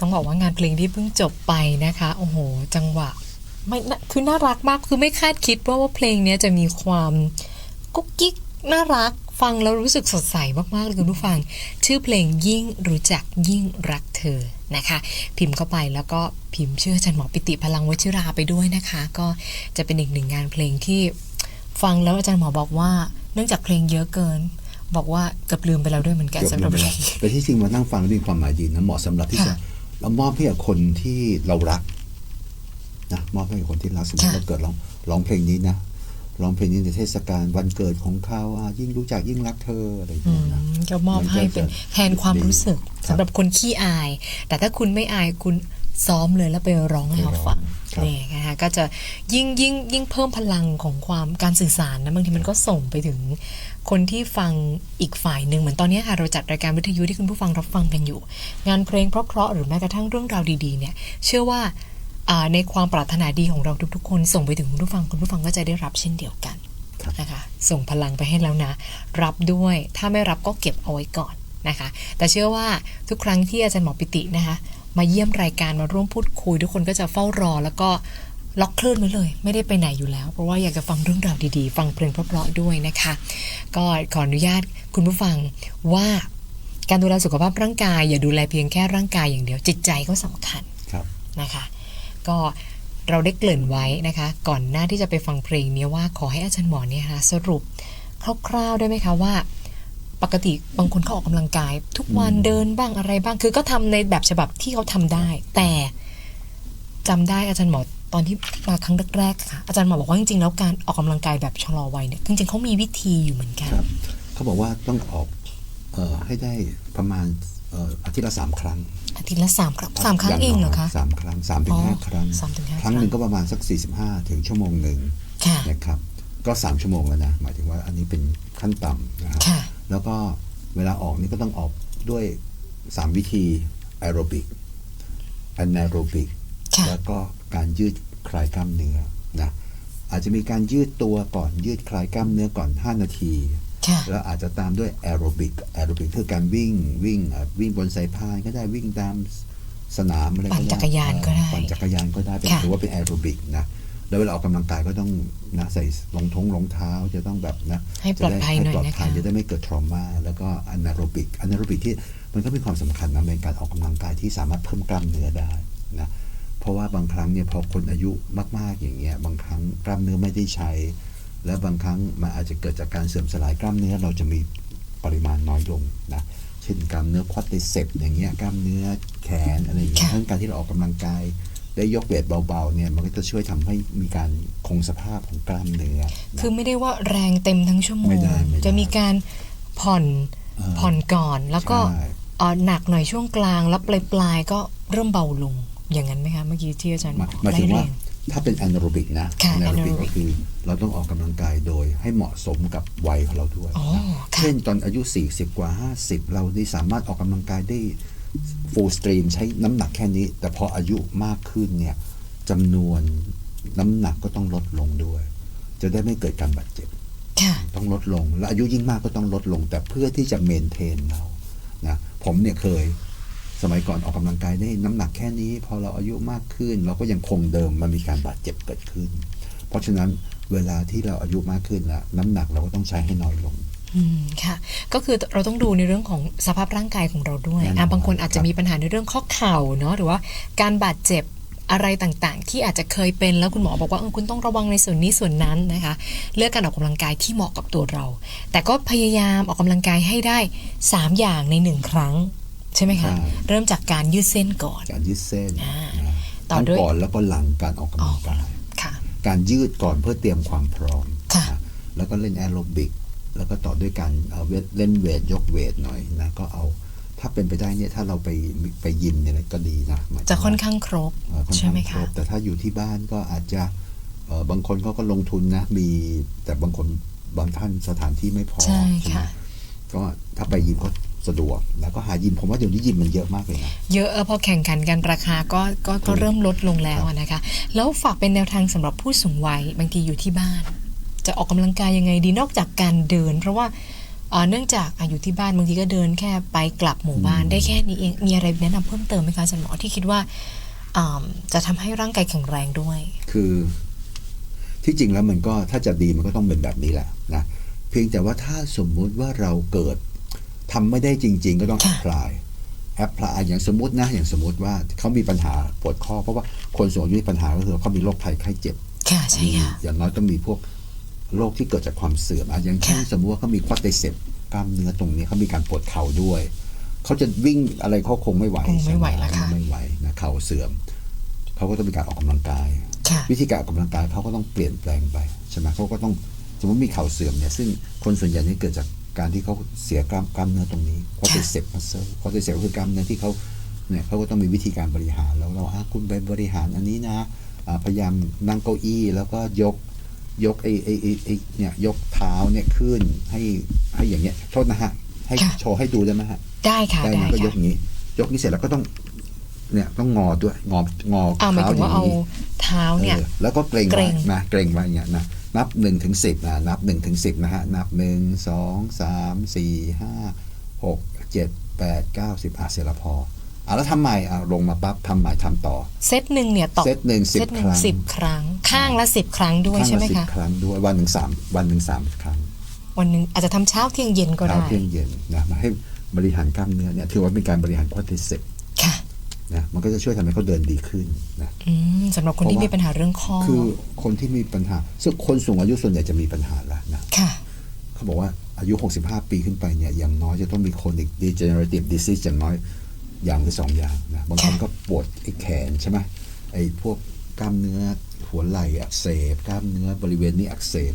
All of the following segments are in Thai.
ต้องบอกว่างานเพลงที่เพิ่งจบไปนะคะ โอ้โห จังหวะไม่น่าคือน่ารักมากคือไม่คาดคิดว่าว่าเพลงเนี้ยจะมีความกุ๊กกิ๊กน่ารักฟังแล้วรู้สึกสดใสมากๆเลยคุณผู้ฟัง ชื่อเพลงยิ่งรู้จักยิ่งรักเธอนะคะ พิมพ์เข้าไปแล้วก็พิมพ์ชื่ออาจารย์หมอปิติพลังวชิราไปด้วยนะคะ ก็จะเป็นอีกหนึ่งงานเพลงที่ฟังแล้วอาจารย์หมอบอกว่า เนื่องจากเพลงเยอะเกิน บอกว่าเกือบลืมไปแล้วด้วยเหมือนกันเกือบสำหรับลืเพมลไปงแล้วแต่ที่จริงมานั่งฟังมีความหมายดีนะเหมาะสำหรับที่ค่ะจะ เรามอบให้กับคนที่เรารักนะมอบให้กับคนที่รักสมมติค่ะเราเกิดร้องร้องเพลงนี้นะร้องเพลงนี้ในเทศกาลวันเกิดของเขาอะยิ่งรู้จักยิ่งรักเธออะไรอย่างอืเงี้ยนะมก็มอบให้เป็นแทนความรู้สึกครับสำหรับคนขี้อาย แต่ถ้าคุณไม่อายคุณซ้อมเลยแล้วไปร้องให้เขาฟังครับนี่นะคะก็จะยิ่งยิ่งยิ่งเพิ่มพลังของความการสื่อสารนะบางทีมันก็ส่งไปถึง คนที่ฟังอีกฝ่ายหนึ่งเหมือนตอนนี้ค่ะเราจัดรายการวิทยุที่คุณผู้ฟังรับฟังกันอยู่ งานเพลงเพราะๆหรือแม้กระทั่งเรื่องราวดีๆเนี่ยเชื่อว่าอ่าในความปรารถนาดีของเราทุกๆ คน ส่งไปถึงคุณผู้ฟังคุณผู้ฟังก็จะได้รับเช่นเดียวกันครับนะคะส่งพลังไปให้แล้วนะ รับด้วยถ้าไม่รับก็เก็บเอาไว้ก่อนนะคะ แต่เชื่อว่าทุกครั้งที่อาจารย์หมอปิตินะคะ มาเยี่ยมรายการมาร่วมพูดคุย ทุกคนก็จะเฝ้ารอแล้วก็ ล็อกคลื่นไว้เลย ไม่ได้ไปไหนอยู่แล้ว เพราะว่าอยากจะฟังเรื่องราวดีๆ ฟังเพลงเพราะๆด้วยนะคะ ก็ขออนุญาตคุณผู้ฟังว่าการดูแลสุขภาพร่างกาย อย่าดูแลเพียงแค่ร่างกายอย่างเดียวจิตใจก็สำคัญครับนะคะ ก็เราได้เกริ่นไว้นะคะ ก่อนหน้าที่จะไปฟังเพลงเนี้ยว่าขอให้อาจารย์หมอเนี่ยนะคะสรุปคร่าวๆได้ไหมคะว่า ปกติบางคนเขาออกกำลังกาย ทุกวันเดินบ้างอะไรบ้างคือก็ทำในแบบฉบับที่เขาทำได้ แต่จำได้อาจารย์หมอ ตอนที่มาครั้งแรกๆค่ะอาจารย์หมอบอกว่าจริงๆแล้วการออกกำลังกายแบบชะลอวัยเนี่ยจริงๆเขามีวิธีอยู่เหมือนกันครับเขาบอกว่าต้องออกเอ่อให้ได้ประมาณเอ่ออาทิตย์ละสามครั้ง อาทิตย์ละสามครั้งสามครั้งเองเหรอคะสามครั้งสามถึงห้าอ๋อครั้งสามถึงห้าครั้งหนึ่งครั้งก็ประมาณสักสี่สิบห้าถึงชั่วโมงหนึ่งค่ะนะครับก็สามชั่วโมงแล้วนะหมายถึงว่าอันนี้เป็นขั้นต่ำนะฮะค่ะแล้วก็เวลาออกนี่ก็ต้องออกด้วยสามวิธีแอโรบิกแอนแอโรบิกค่ะแล้วก็ การยืดคลายกล้ามเนื้อนะอาจจะมีการยืดตัวก่อนยืดคลายกล้ามเนื้อก่อน 5 นาทีค่ะแล้วอาจจะตามด้วยแอโรบิกแอโรบิกคือการวิ่งวิ่งอะวิ่งบนสายพานก็ได้วิ่งตามสนามอะไรก็ได้ปั่นจักรยานก็ได้ปั่นจักรยานก็ได้เป็นค่ะถือว่าเป็นแอโรบิกนะแล้วเวลาออกกำลังกายก็ต้องนะใส่รองท้องรองเท้าจะต้องแบบนะให้ปลอดภัยหน่อยจะได้นะคะให้ปลอดภัยจะได้ไม่เกิดทรมาแล้วก็อนาโรบิกอนาโรบิกที่มันก็มีความสำคัญนะในการออกกำลังกายที่สามารถเพิ่มกล้ามเนื้อได้นะเพ ราะว่าบางครั้งเนี่ยพอคนอายุมาก ๆอย่างเงี้ยบางครั้งกล้ามเนื้อไม่ได้ใช้ และบางครั้งมันอาจจะเกิดจากการเสื่อมสลายกล้ามเนื้อเราจะมีปริมาณน้อยลงนะเช่นกล้ามเนื้อควอดไตรเซปอย่างเงี้ยกล้ามเนื้อแขนอะไรอย่างเงี้ยค่ะทั้งการที่เราออกกำลังกายได้ยกเวทเบาๆเนี่ยมันก็จะช่วยทำให้มีการคงสภาพของกล้ามเนื้อนะคือไม่ได้ว่าแรงเต็มทั้งชั่วโมไม่งได้ไม่ได้จะมีการผ่อนเออผ่อนก่อนแล้วก็ใช่เอ่อหนักหน่อยช่วงกลางแล้วปลายปลายๆก็เริ่มเบาลง อย่างนั้นไหมคะเมื่อกี้ที่อาจารย์หบมาอยกหมายถึงว่าไล่เรียถ้าเป็นแอนโรบิกนะค่ะแอนโรบิก anaerobic ก็คือเราต้องออกกำลังกายโดยให้เหมาะสมกับวัยของเราด้วยอ๋อนะค่ะเช่นตอนอายุ 40 กว่า 50 เราได้สามารถออกกำลังกายได้ฟูลสตรีมใช้น้ำหนักแค่นี้ แต่พออายุมากขึ้นเนี่ยจำนวนน้ำหนักก็ต้องลดลงด้วย จะได้ไม่เกิดการบาดเจ็บค่ะต้องลดลง และอายุยิ่งมากก็ต้องลดลง แต่เพื่อที่จะเมนเทนเรานะผมเนี่ยเคย สมัยก่อนออกกำลังกายได้น้ำหนักแค่นี้ พอเราอายุมากขึ้น เราก็ยังคงเดิมมันมีการบาดเจ็บเกิดขึ้น เพราะฉะนั้นเวลาที่เราอายุมากขึ้นแล้วน้ำหนักเราก็ต้องใช้ให้น้อยลงอืมค่ะ ก็คือเราต้องดูในเรื่องของสภาพร่างกายของเราด้วยแน่นอนอะบางคนอาจคจะรับมีปัญหาในเรื่องข้อเข่าเนาะหรือว่าการบาดเจ็บอะไรต่างๆ ที่อาจจะเคยเป็นแล้วคุณหมอบอกว่าเออคุณต้องระวังในส่วนนี้ส่วนนั้นนะคะ เลือกการออกกำลังกายที่เหมาะกับตัวเรา แต่ก็พยายามออกกำลังกายให้ได้ 3 อย่างในหนึ่งครั้ง ใช่ไหมคะใช่เริ่มจากการยืดเส้นก่อน การยืดเส้นอ่านะต่อทั้งด้วยก่อนแล้วก็หลังการออกกำลังกายค่ะการยืดก่อนเพื่อเตรียมความพร้อมค่ะนะแล้วก็เล่นแอโรบิกแล้วก็ต่อด้วยการเอาเวทเล่นเวทยกเวทหน่อยนะก็เอาถ้าเป็นไปได้เนี่ยถ้าเราไปไปยิมเนี่ยก็ดีนะหมายถึงจะค่อนว่าข้างครบเอ่อค่อนใช่ข้างไหมครคะบแต่ถ้าอยู่ที่บ้านก็อาจจะเอ่อบางคนเขาก็ลงทุนนะมีแต่บางคนบางท่านสถานที่ไม่พอใช่ไหมค่ะก็ถ้าไปยิมก็ สะดวก แล้วก็หายิมผมว่าเดี๋ยวนี้ยิมมันเยอะมากเลยนะเยอะเออพอแข่งขันกันราคาก็ก็ก็เริ่มลดลงแล้วอะนะคะ แล้วฝากเป็นแนวทางสำหรับผู้สูงวัยบางทีอยู่ที่บ้าน จะออกกำลังกายยังไงดีนอกจากการเดิน เพราะว่าเอ่อเนื่องจากอาอยู่ที่บ้านบางทีก็เดินแค่ไปกลับหมู่บ้านได้แค่นี้เองมีอะไรแนะนำเพิ่มเติมไหมคะอาจารย์หมอที่คิดว่าอ่าจะทำให้ร่างกายแข็งแรงด้วย คือที่จริงแล้วมันก็ถ้าจะดีมันก็ต้องเป็นแบบนี้แหละนะเพียงแต่ว่าถ้าสมมุติว่าเราเกิด ทำไม่ได้จริง ๆ ก็ต้องแอค่ะพพลายแอพพลายอย่างสมมตินะ อย่างสมมติว่าเขามีปัญหาปวดข้อ เพราะว่าคนสูงอายุมีปัญหาก็คือเขามีโรคภัยไข้เจ็บค่ะใช่ค่ะอย่างน้อยต้องมีพวกโรคที่เกิดจากความเสื่อมอะอย่างเช่นค่ะสมมติว่าเขามีควอดไตเซปกล้ามเนื้อตรงนี้เขามีการปวดเข่าด้วย เขาจะวิ่งอะไรเขาคงไม่ไหวคงไม่ไหวใช่แล้วค่ะไม่ไหวนะเข่าเสื่อมเขาก็ต้องมีการออกกำลังกายค่ะวิธีการออกกำลังกายเขาก็ต้องเปลี่ยนแปลงไปใช่ไหมเขาก็ต้องสมมติมีเข่าเสื่อมเนี่ยซึ่งคนส่วนใหญ่นี่เกิดจาก การที่เขาเสียกล้ามกล้ามเนื้อตรงนี้ควอดไตเซปมัสเซลควอดไตเซปก็คือกล้ามเนื้อที่เขาเนี่ยเขาก็ต้องมีวิธีการบริหารแล้วเราอะคุณไปบริหารอันนี้นะอ่าพยายามนั่งเก้าอี้แล้วก็ยกยกไอ้ไอ้ไอ้ไอ้เนี่ยยกเท้าเนี่ยขึ้นให้ให้อย่างเงี้ยโทษนะฮะให้ค่ะโชว์ให้ดูได้ไหมฮะได้ค่ะได้ได้นะก็ยกค่ะอย่างนี้ ยกนี้เสร็จแล้วก็ต้องเนี่ยต้องงอด้วยงองอเอาหมายเท้าถึงอว่าย่างเอานี้เท้าเนี่ยเออแล้วก็เกรงเกรไว้งนะเกรงไว้อย่างเงี้ยนะ นับหนึ่งถึงสิบนะนับหนึ่งถึงสิบนะฮะ นับหนึ่งสองสามสี่ห้าหกเจ็ดแปดเก้าสิบอะเสร็จแล้วพออะแล้วทำใหม่อะลงมาปั๊บทำใหม่ทำต่อ เซตหนึ่งเนี่ยต่อเซตหนึ่งสิบเซตหนึ่คงรั้งสิบครั้ง ข้างละสิบครั้งด้วยข้างใช่ไหมละสิบคะครั้งด้วยวันหนึ่งสามวันหนึ่งสามครั้ง วันหนึ่งอาจจะทำเช้าเที่ยงเย็นก็เช้าได้เที่ยงเย็นนะมาให้บริหารกล้ามเนื้อเนี่ยถือว่าเป็นการบริหารควอดไตเซปค่ะ นะมันก็จะช่วยทำให้เขาเดินดีขึ้นนะอืมสำหรับคนที่เพราะว่ามีมีปัญหาเรื่องข้อ คือคนที่มีปัญหาซึ่งคนสูงอายุส่วนใหญ่จะมีปัญหาแล้วนะค่ะเขาบอกว่าอายุ 65 ปีขึ้นไปเนี่ยอย่างน้อยจะต้องมี chronic degenerative disease อย่างน้อยอย่างหรือสองอย่างนะบางคนค่ะก็ปวดไอ้แขนใช่ไหมไอ้พวกกล้ามเนื้อหัวไหล่อักเสบกล้ามเนื้อบริเวณนี้อักเสบ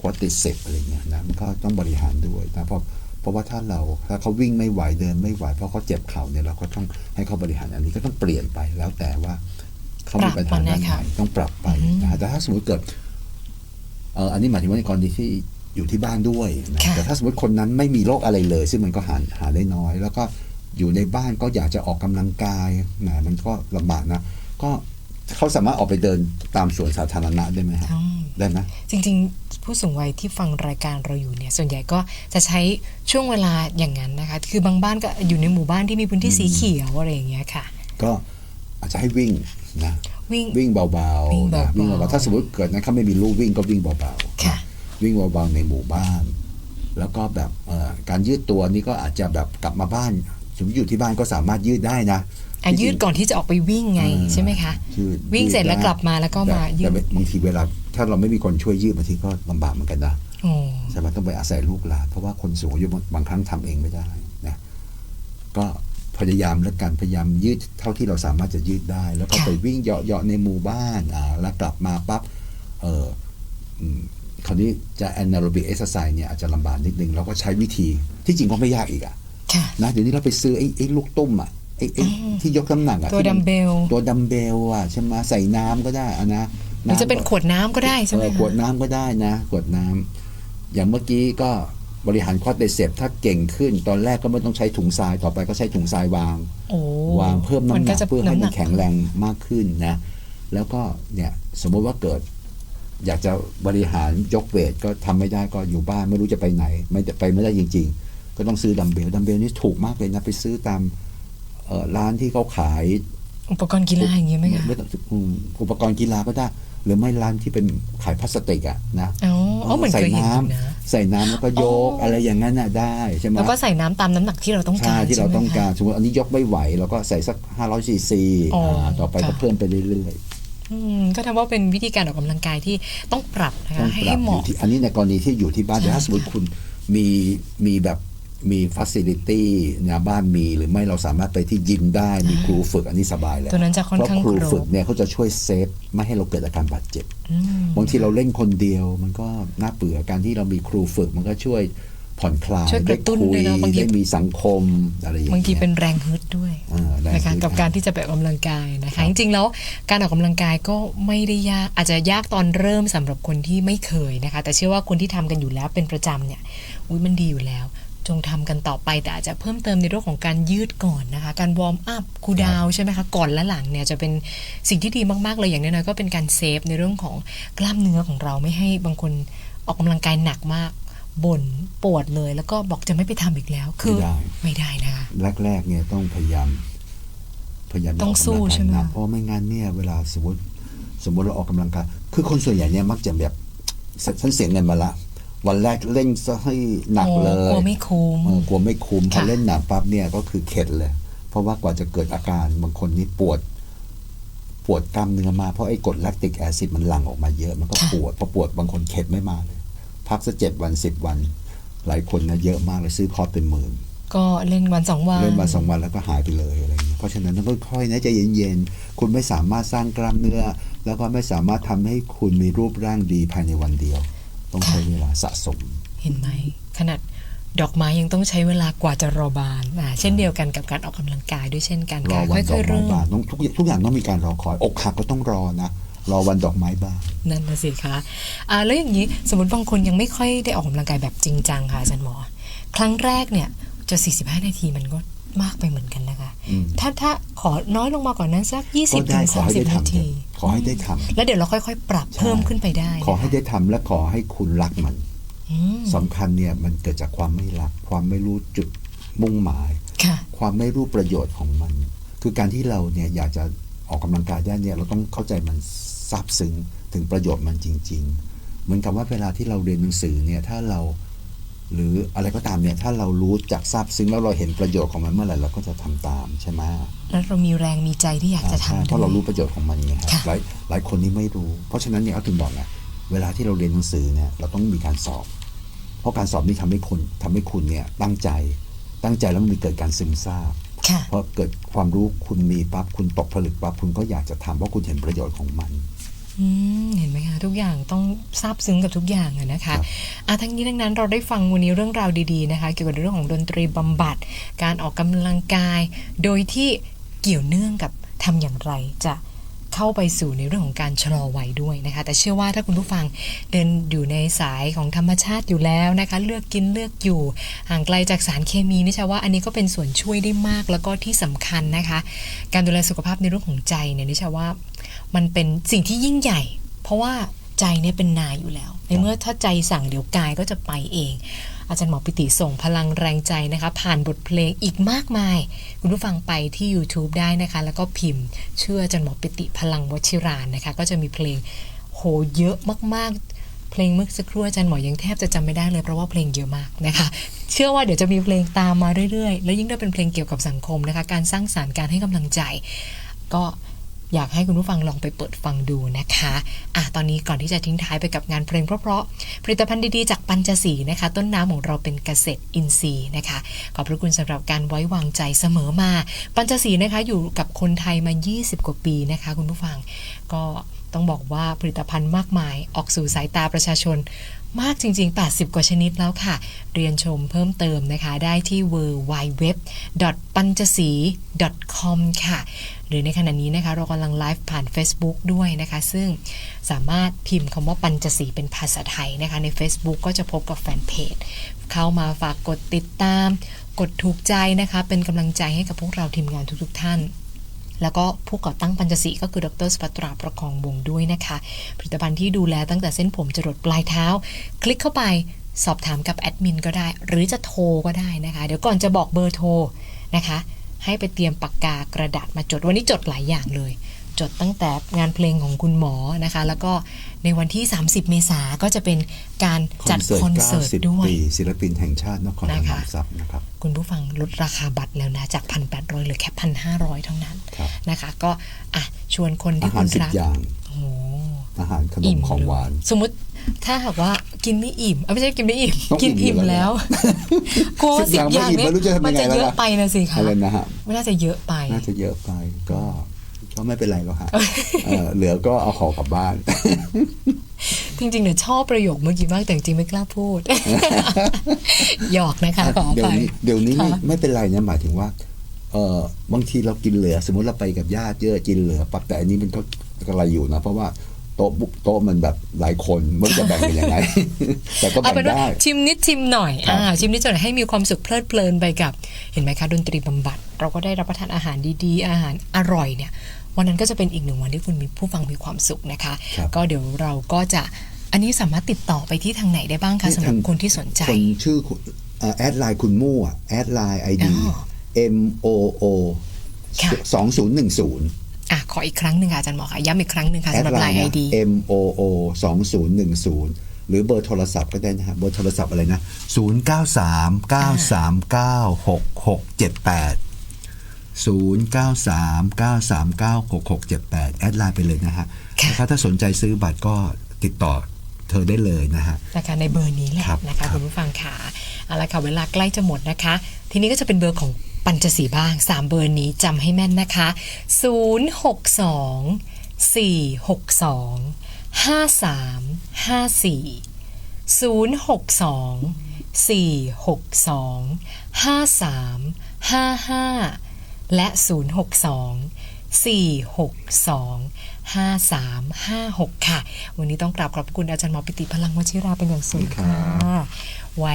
ควอติเซปอะไรเงี้ยนะมันก็ต้องบริหารด้วยนะเพราะ เพราะว่าถ้าเราถ้าเขาวิ่งไม่ไหวเดินไม่ไหวเพราะเขาเจ็บเข่าเนี่ยเราก็ต้องให้เขาบริหารอันนี้ก็ต้องเปลี่ยนไปแล้วแต่ว่าเขามีปัญหาด้านไหนต้องปรับไปนะฮะแต่ถ้าสมมติเกิดเอออันนี้หมายถึงว่าในกรณีที่อยู่ที่บ้านด้วยนะค่ะแต่ถ้าสมมติคนนั้นไม่มีโรคอะไรเลย ซึ่งมันก็หาหาได้น้อย แล้วก็อยู่ในบ้านก็อยากจะออกกำลังกายแหมมันก็ลำบากนะก็เขาสามารถออกไปเดินตามสวนสาธารณะได้ไหมฮะอืมได้ไหมจริงๆ ผู้สูงวัยที่ฟังรายการเราอยู่เนี่ยส่วนใหญ่ก็จะใช้ช่วงเวลาอย่างนั้นนะคะ คือบางบ้านก็อยู่ในหมู่บ้านที่มีพื้นที่สีเขียวอะไรอย่างเงี้ยค่ะ ก็อาจจะให้วิ่งนะวิ่งวิ่งเบาวิ่งๆนะเบาๆวิ่งเบาๆถ้าสมมติเกิดนะเขาไม่มีลูกวิ่งก็วิ่งเบาๆค่ะวิ่งเบาๆในหมู่บ้าน แล้วก็แบบเอ่อการยืดตัวนี่ก็อาจจะแบบกลับมาบ้านสมมติอยู่ที่บ้านก็สามารถยืดได้นะ อะยืดก่อนที่จะออกไปวิ่งไงอ่าใช่ไหมคะยืดวิ่งเสร็จยืดแล้วได้กลับมาแล้วก็มาแต่ยืแต่ดบางทีเวลาถ้าเราไม่มีคนช่วยยืดบางทีก็ลำบากเหมือนกันนะโอ้ใช่ไหมต้องไปอาศัยลูกหลานเพราะว่าคนสูงอายุบางบางครั้งทำเองไม่ได้นะก็พยายามแล้วกันพยายามยืดเท่าที่เราสามารถจะยืดได้ แล้วก็ไปวิ่งเหยาะๆในหมู่บ้านอ่าแล้วกลับมาปั๊บเอออืมคราวนี้จะ anaerobic exercise เนี่ยอาจจะลำบากนิดนึงเราก็ใช้วิธีที่จริงก็ไม่ยากอีกอะค่ะนะเดี๋ยวนี้เราไปซื้อไอ้ไอ้ลูกตุ้มอะไอ้ไอ้ ที่ยกน้ำหนักอะตัวที่นดัมเบลตัวดัมเบลอะใช่ไหมใส่น้ำก็ได้อะนะหรือจะเป็นขวดน้ำก็ได้ใช่ไหมเออคะขวดน้ำก็ได้นะ ขวดน้ำอย่างเมื่อกี้ก็บริหารควอดไตเซปถ้าเก่งขึ้น ตอนแรกก็ไม่ต้องใช้ถุงทรายต่อไปก็ใช้ถุงทรายวางโอ้วางเพิ่มน้ำหก็นักจะเพื่อให้น้ำหมันันกแข็งแรงมากขึ้นนะ แล้วก็เนี่ยสมมติว่าเกิด อยากจะบริหารยกเวทก็ทำไม่ได้ก็อยู่บ้านไม่รู้จะไปไหน ไม่ได้ไปไม่ได้จริง ๆ ก็ต้องซื้อดัมเบลดัมเบลนี่ถูกมากเลยนะไปซื้อตามเอ่อ ร้านที่เขาขาย อุปกรณ์กีฬาอย่างเงี้ยไหมคะไม่ต้องอืมอุปกรณ์กีฬาก็ได้ หรือไม่ร้านที่เป็นขายพลาสติกอะนะอ๋ออ๋อเหมือนใส่เคยเห็นน้อยู่นะำใส่น้ำแล้วก็ยกอ๋อออะไรอย่างนั้นน่ะได้ใช่ไหมแล้วก็ใส่น้ำตามน้ำหนักที่เราต้องใช่การที่เราใช่ไหมต้องคะการสมมติอันนี้ยกไม่ไหวเราก็ใส่สัก500ซีซีอ๋ออ่าต่อไปก็ค่ะเพิ่มไปเรื่อยอืมก็ทำว่าเป็นวิธีการออกกำลังกายที่ต้องปรับนะๆต้อคะงให้ปรับให้เหอยู่มาะที่อันนี้ในกรณีที่อยู่ที่บ้านใช่แต่ถ้าสมมติคุณมีมีแบบ มีฟัซิลิตี้นะบ้านมีหรือไม่เราสามารถไปที่ยิมได้มีครูฝึกอันนี้สบายแล้วตัวนั้นจะค่อนเพราะข้างครูครฝึกบเนี่ยเขาจะช่วยเซฟไม่ให้เราเกิดอาการบาดเจ็บอืมบางทีเราเล่นคนเดียว มันก็น่าเบื่อการที่เรามีครูฝึกมันก็ช่วยผ่อนคลายช่วยกระตุ้นได้คุด้วยเนอะบางทีได้มีสังคมอะไรอย่างบางเงี้ยทีเป็นแรงฮึดด้วยอ่าแรงนะคะฮึดกับการที่จะไปออกกำลังกายนะคะจริงๆแล้วการออกกำลังกายก็ไม่ได้ยากอาจจะยากตอนเริ่มสำหรับคนที่ไม่เคยนะคะ แต่เชื่อว่าคนที่ทำกันอยู่แล้วเป็นประจำเนี่ยอุ้ยมันดีอยู่แล้ว จงทำกันต่อไปแต่อาจจะเพิ่มเติมในเรื่องของการยืดก่อนนะคะ การวอร์มอัพคูลดาวน์ใช่ไหมคะก่อนและหลังเนี่ยจะเป็นสิ่งที่ดีมากๆเลยอย่างน้อยๆก็เป็นการเซฟในเรื่องของกล้ามเนื้อของเราไม่ให้บางคนออกกำลังกายหนักมากบ่นปวดเลย แล้วก็บอกจะไม่ไปทำอีกแล้วคือไม่ได้ไม่ได้นะคะแรกๆเนี่ยต้องพยายามพยายามต้องสู้กกำลักายใช่ไหมหนักเพราะไม่งั้นเนี่ยเวลาสมมติสมมติเราออกกำลังกายคือคนส่วนใหญ่เนี่ยมักจะแบบฉันเสียเงินมาละ วันแรกเล่นซะให้หนักโอ้เลยกลัวไม่คุ้มเออกลัวไม่คุ้มพอค่ะเล่นหนักปั๊บเนี่ยก็คือเข็ดเลย เพราะว่ากว่าจะเกิดอาการบางคนนี่ปวด ปวดกล้ามเนื้อมาเพราะไอ้กรดแลคติกแอซิดมันหลั่งออกมาเยอะมันก็ปวดพอปวดบางคนเข็ดไม่มาเลยพักสักเจ็ดวันสิบวัน หลายคนนะเยอะมากเลยซื้อคอร์สเป็นหมื่นก็เล่นวันสองวันเล่นมาสองวันแล้วก็หายไปเลยอะไรอย่างเงี้ยเพราะฉะนั้นต้องค่อยๆนะใจเย็นๆคุณไม่สามารถสร้างกล้ามเนื้อ แล้วก็ไม่สามารถทำให้คุณมีรูปร่างดีภายในวันเดียว ต้องใช้เวลาสะสม เห็นไหมขนาดดอกไม้ยังต้องใช้เวลากว่าจะรอบานอ่าเช่นเดียวกันกับการออกกำลังกายด้วยเช่นกันรอค่ะวันดค่ออยกๆไม้เริ่มบานต้องทุกทุกอย่างต้องมีการรอคอย อกหักก็ต้องรอนะ รอวันดอกไม้บานนั่นนะสิคะอ่าแล้วอย่างนี้สมมติบางคนยังไม่ค่อยได้ออกกำลังกายแบบจริงจังค่ะอาจารย์หมอ ครั้งแรกเนี่ยจะ 45 นาทีมันก็ มากไปเหมือนกันนะคะอืมถ้าถ้าขอน้อยลงมาก่อนนั้นสักก็20ถึได้งขอให้ได้30 นาทำเถทีอะขอให้ได้ทำแล้วเดี๋ยวเราค่อยๆ ปรับใช่เพิ่มขึ้นไปได้ ขอให้นะคะได้ทำและขอให้คุณรักมันอืมสำคัญเนี่ยมันเกิดจากความไม่รัก ความไม่รู้จุดมุ่งหมายค่ะความไม่รู้ประโยชน์ของมัน คือการที่เราเนี่ยอยากจะออกกำลังกายได้เนี่ยเราต้องเข้าใจมันซาบซึ้งถึงประโยชน์มันจริง ๆ เหมือนกับว่าเวลาที่เราเรียนหนังสือเนี่ยถ้าเรา หรืออะไรก็ตามเนี่ยถ้าเรารู้จักซาบซึ้งแล้วเราเห็นประโยชน์ของมันเมื่อไหร่เราก็จะทำตามใช่ไหมแล้วเรามีแรงมีใจที่อยากจะอ่าใช่ทำเพราะเรารู้ประโยชน์ของมันไงฮะค่ะหลายหลายคนนี่ไม่รู้ เพราะฉะนั้นเนี่ยเขาถึงบอกไงเวลาที่เราเรียนหนังสือเนี่ยเราต้องมีการสอบ เพราะการสอบนี่ทำให้คุณทำให้คุณเนี่ยตั้งใจตั้งใจแล้วมันเกิดการซึมซาบค่ะพอเกิดความรู้คุณมีปั๊บคุณตกผลึกปั๊บคุณก็อยากจะทำเพราะคุณเห็นประโยชน์ของมันอืม เห็นไหมคะทุกอย่างต้องซาบซึ้งกับทุกอย่างอะนะคะอะทั้งนี้ทั้งนั้นเราได้ฟังวันนี้เรื่องราวดีๆนะคะ เกี่ยวกับเรื่องของดนตรีบำบัด การออกกำลังกาย โดยที่เกี่ยวเนื่องกับทำอย่างไรจะ เข้าไปสู่ในเรื่องของการชะลอวัยด้วยนะคะ แต่เชื่อว่าถ้าคุณผู้ฟังเดินอยู่ในสายของธรรมชาติอยู่แล้วนะคะ เลือกกินเลือกอยู่ห่างไกลจากสารเคมีนี่ใช่ว่าอันนี้ก็เป็นส่วนช่วยได้มากแล้วก็ที่สำคัญนะคะ การดูแลสุขภาพในเรื่องของใจเนี่ยนิชาว่า มันเป็นสิ่งที่ยิ่งใหญ่ เพราะว่าใจเนี่ยเป็นนายอยู่แล้ว ในเมื่อถ้าใจสั่งเดี๋ยวกายก็จะไปเอง อาจารย์หมอปิติส่งพลังแรงใจนะคะ ผ่านบทเพลงอีกมากมาย คุณผู้ฟังไปที่ YouTube ได้นะคะ แล้วก็พิมพ์เชื่ออาจารย์หมอปิติพลังวชิรานนะคะ ก็จะมีเพลงโหเยอะมากๆ เพลงเมื่อสักครู่อาจารย์หมอยังแทบจะจำไม่ได้เลยเพราะว่าเพลงเยอะมากนะคะเชื่อว่าเดี๋ยวจะมีเพลงตามมาเรื่อยๆ แล้วยิ่งถ้าเป็นเพลงเกี่ยวกับสังคมนะคะ การสร้างสารรค์การให้กำลังใจ ก็ อยากให้คุณผู้ฟังลองไปเปิดฟังดูนะคะอะตอนนี้ก่อนที่จะทิ้งท้ายไปกับงานเพลงเพราะๆผลิตภัณฑ์ดีๆจากปัญจสีนะคะ ต้นน้ำของเราเป็นเกษตรอินทรีย์นะคะ ขอบพระคุณสำหรับการไว้วางใจเสมอมา ปัญจสีนะคะอยู่กับคนไทยมา 20 กว่าปีนะคะ คุณผู้ฟังก็ต้องบอกว่าผลิตภัณฑ์มากมายออกสู่สายตาประชาชน มากจริง ๆ 80 กว่าชนิดแล้วค่ะ เรียนชมเพิ่มเติมนะคะได้ที่ w w w ปัญจสี .com ค่ะ หรือในขณะนี้นะคะเรากำลังไลฟ์ผ่าน Facebook ด้วยนะคะ ซึ่งสามารถพิมพ์คำว่าปัญจสีเป็นภาษาไทยนะคะ ใน Facebook ก็จะพบกับแฟนเพจเข้ามาฝากกดติดตาม กดถูกใจนะคะ เป็นกำลังใจให้กับพวกเราทีมงานทุกๆท่าน แล้วก็ผู้ก่อตั้งปัญจสีก็คือดรสปัตราประคองวงด้วยนะคะ ผลิตภัณฑ์ที่ดูแลตั้งแต่เส้นผมจรดปลายเท้า คลิกเข้าไปสอบถามกับแอดมินก็ได้ หรือจะโทรก็ได้นะคะ เดี๋ยวก่อนจะบอกเบอร์โทรนะคะ ให้ไปเตรียมปากกากระดาษมาจดวันนี้จดหลายอย่างเลย จดตั้งแต่งานเพลงของคุณหมอนะคะ แล้วก็ในวันที่ 30 เมษาก็จะเป็นการจัดคอนเสิร์ตด้วย90ปีศิลปินแห่งชาตินครพนนะคะมทรัพย์นะครับ คุณผู้ฟังลดราคาบัตรแล้วนะ จาก 1,800เหลือแค่ 1,500 เท่านั้นครับนะคะ ก็อะชวนคนอาที่หาคุรณสิบรักอย่างโอ้โหอาหารขนมของหวานเลยสมมติถ้าหากว่ากินไม่อิ่มเอ้ยไม่ใช่กินไม่อิ่มต้องกินอิ่อิ่มมอยู่แล้แล้ววกลัวว่าสิสิบบอาอย่ย่างงไม่อิ่มนี้ไม่รู้จะทำมัยังไงจะแล้วเยอะล่ะไปนะสิคะอะไรนะฮะไม่น่าจะเยอะไป น่าจะเยอะไปก็ ก็ไม่เป็นไรหรอกฮะเออเหลือก็เอาของกลับบ้าน จริงๆเนี่ยชอบประโยคเมื่อกี้มากแต่จริงๆไม่กล้าพูด หยอกนะคะขออเดี๋ยวภัยนี้เดี๋ยวนี้ไม่ค่ะไม่เป็นไรนะหมายถึงว่าเออบางทีเรากินเหลือ สมมติเราไปกับญาติเยอะกินเหลือปั๊บแต่อันนี้มันก็กระไรอยู่นะเพราะว่าโต๊ะบุ๊โต๊ะมันแบบหลายคนไมันจะแบ่งกันยังไง แต่ก็เอาแบ่งเป็นว่าได้ชิมนิดชิมหน่อยครับอ่าชิมนิดชิมหน่อยให้มีความสุขเพลิดเพลินไปกับ เห็นไหมคะดนตรีบำบัด เราก็ได้รับประทานอาหารดีๆ อาหารอร่อยเนี่ย วันนั้นก็จะเป็นอีกหนึ่งวันที่คุณมีผู้ฟังมีความสุขนะคะครับก็เดี๋ยวเราก็จะอันนี้สามารถติดต่อไปที่ทางไหนได้บ้างคะสำหรับคนที่สนใจคนชื่อคุณเอ่อแอดไลน์คุณมู่อะแอดไลน์ไอดีอ๋อ M O O ค่ะส องศูนย์หนึ่งศูนย์อะขออีกครั้งหนึ่งค่ะอาจารย์หมอค่ะ ย้ำอีกครั้งหนึ่งค่ะแอดสำหรับไลไลน์น์ไอนะดี M O O สองศูนย์หนึ่งศูนย์หรือเบอร์โทรศัพท์ก็ได้นะฮะเบอร์โทรศัพท์อะไรนะศูนย์เก้าสามเก้าสามเก้าหกหกเจ็ดแปดศูนย์เก้าสามเก้าสามเก้าหกหกเจ็ดแปดแอดไลน์ไปเลยนะฮะค่ะนะครับถ้าสนใจซื้อบัตรก็ติดต่อเธอได้เลยนะฮะนะคะในเบอร์นี้แหละครับนะคะครับคุณผู้ฟังค่ะเอาละค่ะเวลาใกล้จะหมดนะคะ ทีนี้ก็จะเป็นเบอร์ของ ปัญจสีบ้าง 3 เบอร์นี้จำให้แม่นนะคะ 062 462 5354 062 462 5355 และ 062 462 5356 ค่ะ วันนี้ต้องกราบขอบพระคุณอาจารย์หมอปิติพลังวชิราเป็นอย่างสูงครัค่ะ ไว้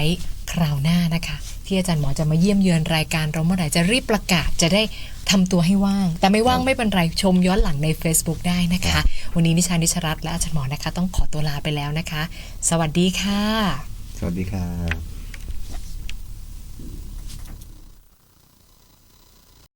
คราวหน้านะคะ ที่อาจารย์หมอจะมาเยี่ยมเยือนรายการเราเมื่อไหร่จะรีบประกาศจะได้ทำตัวให้ว่าง แต่ไม่ว่างไม่เป็นไรชมย้อนหลังใน Facebook ได้นะคะ วันนี้นิชานิชรัตน์และอาจารย์หมอนะคะ ต้องขอตัวลาไปแล้วนะคะ สวัสดีค่ะ สวัสดีครับ